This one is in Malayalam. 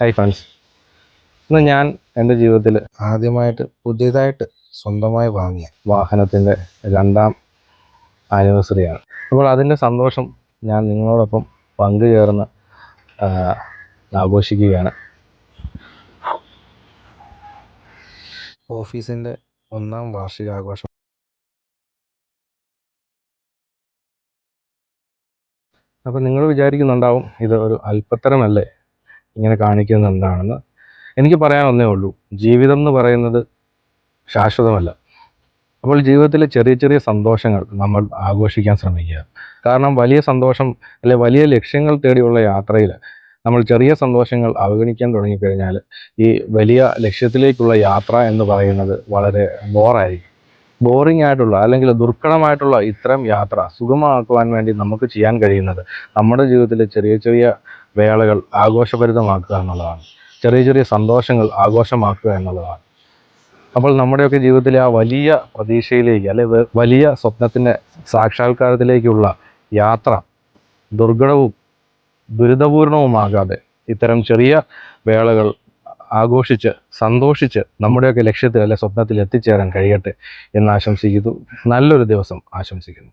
ഹായ് ഫ്രണ്ട്സ് ഇന്ന് ഞാൻ എന്റെ ജീവിതത്തിൽ ആദ്യമായിട്ട് പുതിയതായിട്ട് സ്വന്തമായി വാങ്ങിയ വാഹനത്തിന്റെ രണ്ടാം ആനിവേഴ്സറിയാണ്. അപ്പോൾ അതിന്റെ സന്തോഷം ഞാൻ നിങ്ങളോടൊപ്പം പങ്കുചേർന്ന് ആഘോഷിക്കുകയാണ്. ഓഫീസിന്റെ ഒന്നാം വാർഷികാഘോഷം അപ്പം നിങ്ങൾ വിചാരിക്കുന്നുണ്ടാവും ഇത് ഒരു അല്പത്തരമല്ലേ? ഇങ്ങനെ കാണിക്കുന്നത് എന്താണെന്ന് എനിക്ക് പറയാനൊന്നേ ഉള്ളൂ. ജീവിതം എന്ന് പറയുന്നത് ശാശ്വതമല്ല. അപ്പോൾ ജീവിതത്തിലെ ചെറിയ ചെറിയ സന്തോഷങ്ങൾ നമ്മൾ ആഘോഷിക്കാൻ ശ്രമിക്കുക. കാരണം വലിയ സന്തോഷം അല്ലെ വലിയ ലക്ഷ്യങ്ങൾ തേടിയുള്ള യാത്രയിൽ നമ്മൾ ചെറിയ സന്തോഷങ്ങൾ അവഗണിക്കാൻ തുടങ്ങിക്കഴിഞ്ഞാൽ ഈ വലിയ ലക്ഷ്യത്തിലേക്കുള്ള യാത്ര എന്ന് പറയുന്നത് വളരെ ബോറായിരിക്കും ബോറിംഗ് ആയിട്ടുള്ള അല്ലെങ്കിൽ ദുർഘടമായിട്ടുള്ള ഇത്തരം യാത്ര സുഗമമാക്കുവാൻ വേണ്ടി നമുക്ക് ചെയ്യാൻ കഴിയുന്നത് നമ്മുടെ ജീവിതത്തിലെ ചെറിയ ചെറിയ വേളകൾ ആഘോഷഭരിതമാക്കുക എന്നുള്ളതാണ്. ചെറിയ ചെറിയ സന്തോഷങ്ങൾ ആഘോഷമാക്കുക എന്നുള്ളതാണ്. അപ്പോൾ നമ്മുടെയൊക്കെ ജീവിതത്തിലെ ആ വലിയ പ്രതീക്ഷയിലേക്ക് അല്ലെ വലിയ സ്വപ്നത്തിന്റെ സാക്ഷാത്കാരത്തിലേക്കുള്ള യാത്ര ദുർഘടവും ദുരിതപൂർണവുമാകാതെ ഇത്തരം ചെറിയ വേളകൾ ആഘോഷിച്ച് സന്തോഷിച്ച് നമ്മുടെയൊക്കെ ലക്ഷ്യത്തിൽ അല്ലെ സ്വപ്നത്തിൽ എത്തിച്ചേരാൻ കഴിയട്ടെ എന്ന് ആശംസിക്കുന്നു. നല്ലൊരു ദിവസം ആശംസിക്കുന്നു.